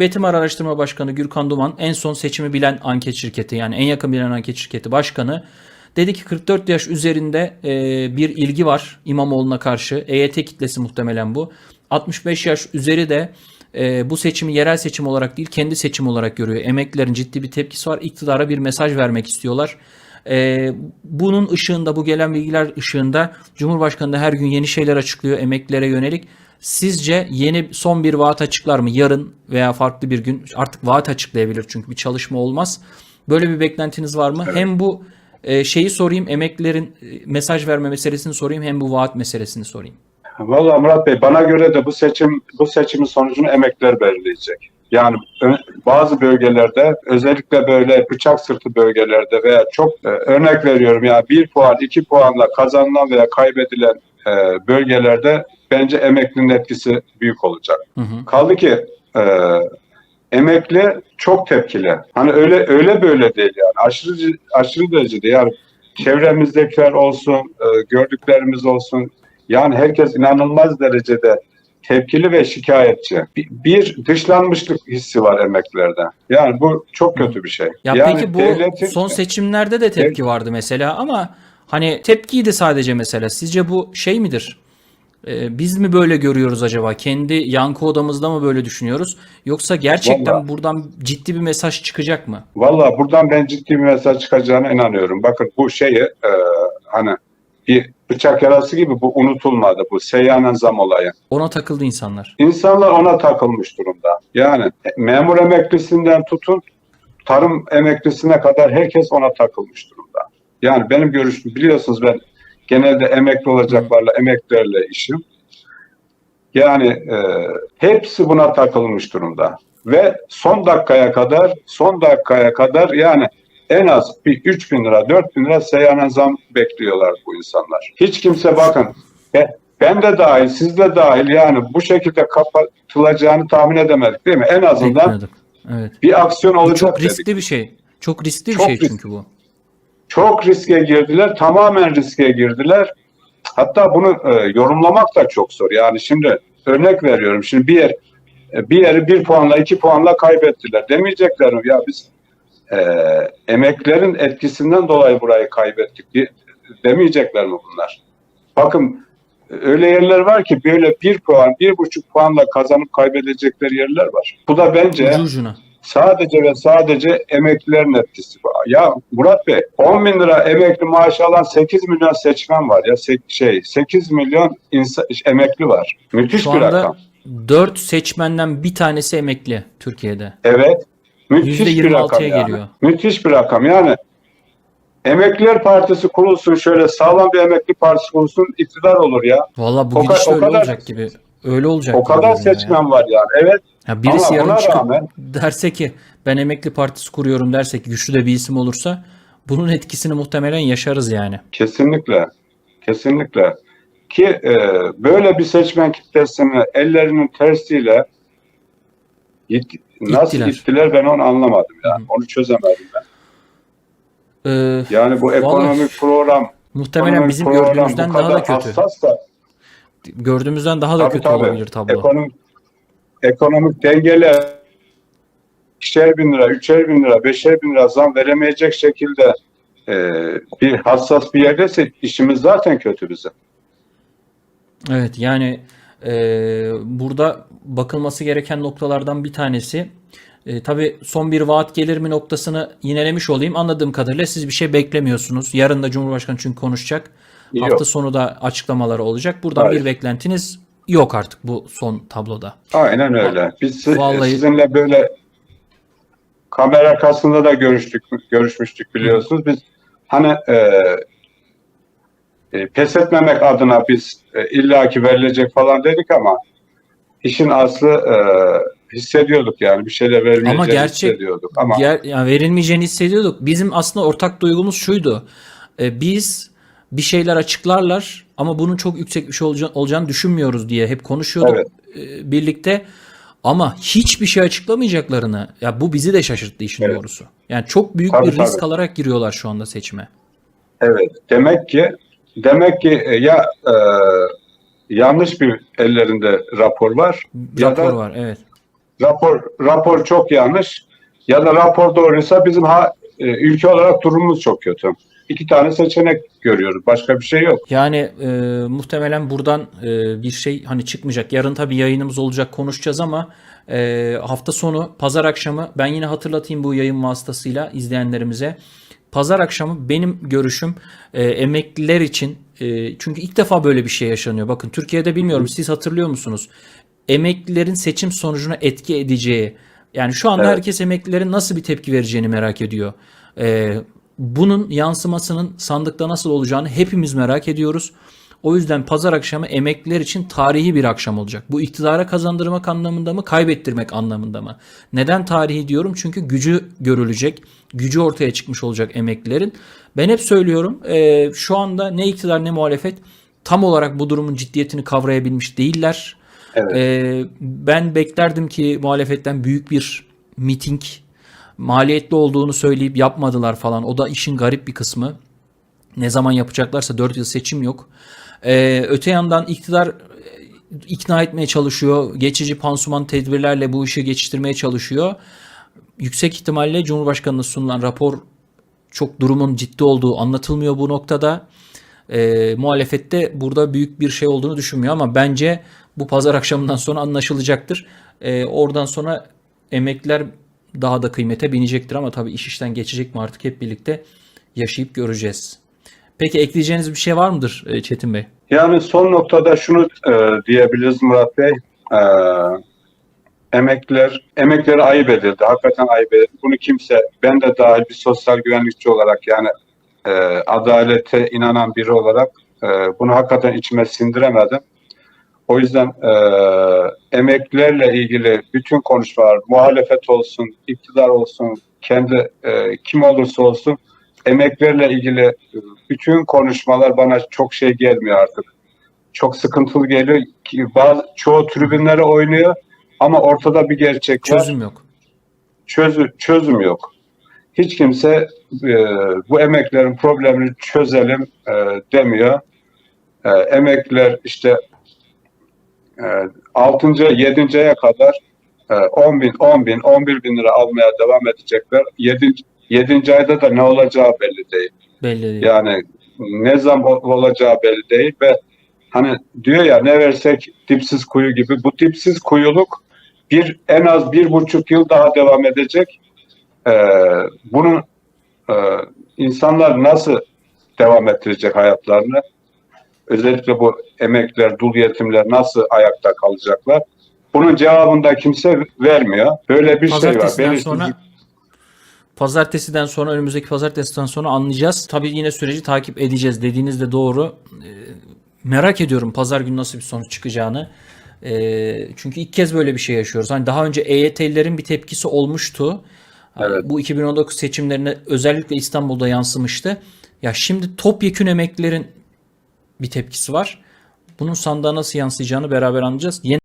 Şimdi Betimar Araştırma Başkanı Gürkan Duman en son seçimi bilen anket şirketi yani en yakın bilen anket şirketi başkanı dedi ki 44 yaş üzerinde e, bir ilgi var İmamoğlu'na karşı. EYT kitlesi muhtemelen bu. 65 yaş üzeri de e, bu seçimi yerel seçim olarak değil kendi seçim olarak görüyor. Emeklilerin ciddi bir tepkisi var. İktidara bir mesaj vermek istiyorlar. E, bunun ışığında bu gelen bilgiler ışığında Cumhurbaşkanı da her gün yeni şeyler açıklıyor emeklilere yönelik. Sizce yeni son bir vaat açıklar mı? Yarın veya farklı bir gün artık vaat açıklayabilir çünkü bir çalışma olmaz. Böyle bir beklentiniz var mı? Hem bu e, şeyi sorayım emeklilerin e, mesaj verme meselesini sorayım hem bu vaat meselesini sorayım. Vallahi Murat Bey bana göre de bu seçim bu seçimin sonucunu emekliler belirleyecek. Yani bazı bölgelerde özellikle böyle bıçak sırtı bölgelerde veya çok e, örnek veriyorum ya bir puan iki puanla kazanılan veya kaybedilen e, bölgelerde bence emeklinin etkisi büyük olacak. Hı hı. Kaldı ki e, emekli çok tepkili. Hani öyle öyle böyle değil yani. Aşırı aşırı derecede yani çevremizdekiler olsun, e, gördüklerimiz olsun. Yani herkes inanılmaz derecede tepkili ve şikayetçi. Bir, bir dışlanmışlık hissi var emeklilerde. Yani bu çok kötü bir şey. Ya yani peki bu devletin- son seçimlerde de tepki vardı mesela ama hani tepkiydi sadece mesela. Sizce bu şey midir? Ee, biz mi böyle görüyoruz acaba? Kendi yankı odamızda mı böyle düşünüyoruz? Yoksa gerçekten Vallahi- buradan ciddi bir mesaj çıkacak mı? Valla buradan ben ciddi bir mesaj çıkacağına inanıyorum. Bakın bu şeyi e, hani bir bıçak yarası gibi bu unutulmadı. Bu seyyanen zam olayı. Ona takıldı insanlar. İnsanlar ona takılmış durumda. Yani memur emeklisinden tutun tarım emeklisine kadar herkes ona takılmış durumda. Yani benim görüşüm biliyorsunuz ben genelde emekli olacaklarla emeklilerle işim. Yani e, hepsi buna takılmış durumda. Ve son dakikaya kadar son dakikaya kadar yani en az bir 3 bin lira 4 bin lira seyyanen zam bekliyorlar bu insanlar. Hiç kimse bakın e, ben de dahil siz de dahil yani bu şekilde kapatılacağını tahmin edemedik değil mi? En azından. Evet. bir aksiyon Bu olacak çok dedik. riskli bir şey. Çok riskli bir Çok şey riskli. çünkü bu. Çok riske girdiler, tamamen riske girdiler. Hatta bunu e, yorumlamak da çok zor. Yani şimdi örnek veriyorum. Şimdi bir yer e, bir yeri bir puanla iki puanla kaybettiler. Demeyecekler mi? Ya biz e, emeklerin etkisinden dolayı burayı kaybettik. de- Demeyecekler mi bunlar? Bakın öyle yerler var ki böyle bir puan, bir buçuk puanla kazanıp kaybedecekleri yerler var. Bu da bence Ucu ucuna. Sadece ve sadece emeklilerin etkisi. Ya Murat Bey 10 bin lira emekli maaşı alan 8 milyon seçmen var ya Se- şey 8 milyon insan, emekli var. Müthiş Şu bir anda rakam. 4 seçmenden bir tanesi emekli Türkiye'de. Evet. Müthiş bir %26'ya rakam yani. geliyor. Müthiş bir rakam yani. Emekliler Partisi kurulsun şöyle sağlam bir emekli partisi kurulsun iktidar olur ya. Valla bu O gidişle o öyle kadar- olacak gibi. Öyle olacak O kadar görünüyor ya. seçmen var yani. Evet. Ya birisi Ama yarın çıkıp rağmen- derse ki ben emekli partisi kuruyorum derse ki güçlü de bir isim olursa bunun etkisini muhtemelen yaşarız yani. Kesinlikle. Kesinlikle. Ki e, böyle bir seçmen kitlesini ellerinin tersiyle it- nasıl İttiler. ittiler ben onu anlamadım yani. Onu çözemedim ben. Ee, Yani bu ekonomik program muhtemelen ekonomik bizim program gördüğümüzden daha da kötü. da Gördüğümüzden daha da Tabii, kötü tabii. olabilir tablo. ekonomik ekonomik dengeler ikişer bin lira, üçer bin lira, beşer bin lira zam veremeyecek şekilde e, bir hassas bir yerdeyse işimiz zaten kötü bizim. Evet yani e, burada bakılması gereken noktalardan bir tanesi e, tabii son bir vaat gelir mi noktasını yinelemiş olayım. Anladığım kadarıyla siz bir şey beklemiyorsunuz. Yarın da Cumhurbaşkanı çünkü konuşacak. Yok. Hafta sonu da açıklamaları olacak. Buradan Hayır. bir beklentiniz yok artık bu son tabloda. Aynen öyle. Biz Vallahi- sizinle böyle kamera arkasında da görüştük, görüşmüştük biliyorsunuz. Biz hani e, e, pes etmemek adına biz e, illaki verilecek falan dedik ama işin aslı e, hissediyorduk yani bir şeyler vermeyeceğini Ama gerçek- hissediyorduk. Ama Ger- yani verilmeyeceğini hissediyorduk. Bizim aslında ortak duygumuz şuydu. E, biz bir şeyler açıklarlar ama bunun çok yüksek bir şey olaca- olacağını düşünmüyoruz diye hep konuşuyorduk Evet. e, birlikte. Ama hiçbir şey açıklamayacaklarını ya bu bizi de şaşırttı işin Evet. doğrusu. Yani çok büyük Tabii, bir risk tabii. alarak giriyorlar şu anda seçime. evet demek ki demek ki e, ya e, yanlış bir ellerinde rapor var ya Rapor da var evet. rapor rapor çok yanlış ya da rapor doğruysa bizim ha, e, ülke olarak durumumuz çok kötü. İki tane seçenek görüyoruz. Başka bir şey yok. Yani e, muhtemelen buradan e, bir şey hani çıkmayacak. Yarın tabii yayınımız olacak konuşacağız ama e, hafta sonu pazar akşamı ben yine hatırlatayım bu yayın vasıtasıyla izleyenlerimize. Pazar akşamı benim görüşüm e, emekliler için e, çünkü ilk defa böyle bir şey yaşanıyor. Bakın Türkiye'de bilmiyorum siz hatırlıyor musunuz? Emeklilerin seçim sonucuna etki edeceği yani şu anda Evet. herkes emeklilerin nasıl bir tepki vereceğini merak ediyor. E, bunun yansımasının sandıkta nasıl olacağını hepimiz merak ediyoruz. O yüzden pazar akşamı emekliler için tarihi bir akşam olacak. Bu iktidara kazandırmak anlamında mı, kaybettirmek anlamında mı? Neden tarihi diyorum? Çünkü gücü görülecek, gücü ortaya çıkmış olacak emeklilerin. Ben hep söylüyorum, e, şu anda ne iktidar ne muhalefet tam olarak bu durumun ciddiyetini kavrayabilmiş değiller. Evet. E, ben beklerdim ki muhalefetten büyük bir miting, maliyetli olduğunu söyleyip yapmadılar falan. O da işin garip bir kısmı. Ne zaman yapacaklarsa 4 yıl seçim yok. Ee, öte yandan iktidar e, ikna etmeye çalışıyor. Geçici pansuman tedbirlerle bu işi geçiştirmeye çalışıyor. Yüksek ihtimalle Cumhurbaşkanı'na sunulan rapor çok durumun ciddi olduğu anlatılmıyor bu noktada. Ee, muhalefette burada büyük bir şey olduğunu düşünmüyor ama bence bu pazar akşamından sonra anlaşılacaktır. Ee, oradan sonra emekliler daha da kıymete binecektir ama tabii iş işten geçecek mi artık hep birlikte yaşayıp göreceğiz. Peki ekleyeceğiniz bir şey var mıdır e, Çetin Bey? Yani son noktada şunu e, diyebiliriz Murat Bey. E, emekliler, emekleri ayıp edildi. Hakikaten ayıp edildi. Bunu kimse, ben de dahil bir sosyal güvenlikçi olarak yani e, adalete inanan biri olarak e, bunu hakikaten içime sindiremedim. O yüzden e, emeklilerle ilgili bütün konuşmalar, muhalefet olsun, iktidar olsun, kendi e, kim olursa olsun emeklilerle ilgili bütün konuşmalar bana çok şey gelmiyor artık. Çok sıkıntılı geliyor. Ki Bazı, çoğu tribünlere oynuyor ama ortada bir gerçek var. Çözüm yok. Çözü, çözüm yok. Hiç kimse e, bu emeklerin problemini çözelim e, demiyor. E, emekliler işte 6. 7. aya kadar e, 10 bin, 10 bin, 11 bin lira almaya devam edecekler. 7. 7. ayda da ne olacağı belli değil. Belli değil. Yani ne zaman olacağı belli değil ve hani diyor ya ne versek dipsiz kuyu gibi. Bu dipsiz kuyuluk bir en az bir buçuk yıl daha devam edecek. Ee, bunun e, insanlar nasıl devam ettirecek hayatlarını? Özellikle bu emekliler, dul yetimler nasıl ayakta kalacaklar? Bunun cevabını da kimse vermiyor. Böyle bir şey var. Belirsiz- sonra Pazartesiden sonra önümüzdeki pazartesiden sonra anlayacağız. Tabii yine süreci takip edeceğiz. Dediğiniz de doğru. Ee, merak ediyorum pazar günü nasıl bir sonuç çıkacağını. Ee, çünkü ilk kez böyle bir şey yaşıyoruz. Hani daha önce EYT'lilerin bir tepkisi olmuştu. Hani Evet. Bu 2019 seçimlerine özellikle İstanbul'da yansımıştı. Ya şimdi topyekün emeklilerin bir tepkisi var. Bunun sandığa nasıl yansıyacağını beraber anlayacağız. Yeni